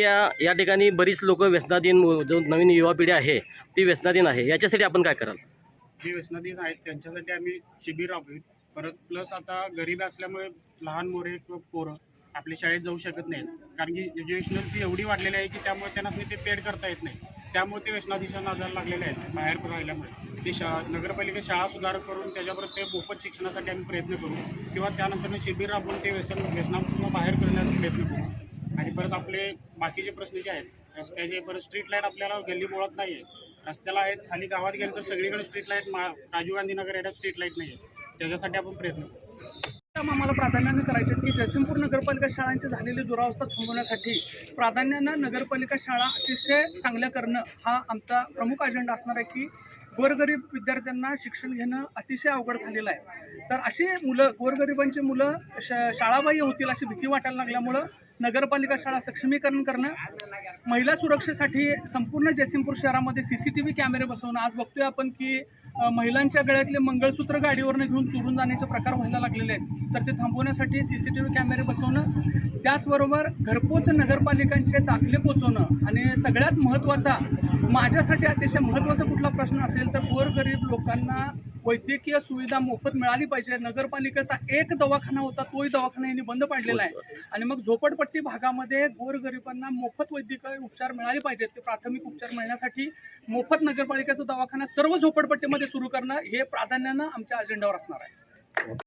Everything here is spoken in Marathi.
या या ठिकाणी बरीच लोक व्यसनाधीन जो नवीन युवा पिढी आहे ती व्यसनाधीन आहे. याच्यासाठी आपण काय कराल? जे व्यसनाधीन आहेत त्यांच्यासाठी आम्ही शिबिर राबवी. परत प्लस आता गरीब असल्यामुळे लहान मोरे किंवा पोरं आपल्या शाळेत जाऊ शकत नाहीत. कारण की एज्युकेशनल फी एवढी वाढलेली आहे की त्यामुळे त्यांना ते पेड करता येत नाही. त्यामुळे ते व्यसनाधीशांना आजार लागलेले आहेत बाहेर राहिल्यामुळे ते शा नगरपालिका शाळा सुधार करून त्याच्यावर ते मोफत शिक्षणासाठी आम्ही प्रयत्न करू. किंवा त्यानंतर शिबिर राबवून ते व्यसन व्यसनापासून बाहेर करण्याचा प्रयत्न करू. आणि परत आपले बाकीचे प्रश्न जे आहेत रस्त्याचे परत स्ट्रीट लाइट आपल्याला गल्ली मुळात नाही आहे रस्त्याला आहेत खाली गावात गेलं तर सगळीकडे स्ट्रीट लाइट मा राजीव गांधी नगर याच्यात स्ट्रीट लाइट नाही आहे त्याच्यासाठी आपण प्रयत्न करू. काम आम्हाला प्राधान्याने करायचे आहेत की जयसिंगपूर नगरपालिका शाळांची झालेली दुरावस्था थांबवण्यासाठी प्राधान्यानं नगरपालिका शाळा अतिशय चांगल्या करणं हा आमचा प्रमुख अजेंडा असणार आहे की गोरगरीब विद्यार्थ्यांना शिक्षण घेणं अतिशय अवघड झालेलं आहे. तर अशी मुलं गोरगरिबांची मुलं श शाळाबाह्य होतील अशी भीती वाटायला लागल्यामुळं नगरपालिका शाळा सक्षमीकरण करणं महिला सुरक्षेसाठी संपूर्ण जयसिंगपूर शहरामध्ये सी सी टी व्ही कॅमेरे बसवणं. आज बघतोय आपण की महिलांच्या गळ्यातले मंगळसूत्र गाडीवरनं घेऊन चोरून जाण्याचे प्रकार व्हायला लागलेले आहेत. तर ते थांबवण्यासाठी सी सी टी व्ही कॅमेरे बसवणं त्याचबरोबर घरपोच नगरपालिकांचे दाखले पोचवणं आणि सगळ्यात महत्त्वाचा माझ्यासाठी अतिशय महत्त्वाचा कुठला प्रश्न असेल तर गोरगरीब लोकांना वैद्यकीय सुविधा मोफत मिळाली पाहिजे. नगरपालिकेचा एक दवाखाना होता तोही दवाखाना यांनी बंद पाडलेला आहे. आणि मग झोपडपट्टी भागामध्ये गोरगरिबांना मोफत वैद्यकीय उपचार मिळाले पाहिजेत. ते प्राथमिक उपचार मिळण्यासाठी मोफत नगरपालिकेचा दवाखाना सर्व झोपडपट्टीमध्ये सुरू करणं हे प्राधान्यानं आमच्या अजेंड्यावर असणार आहे.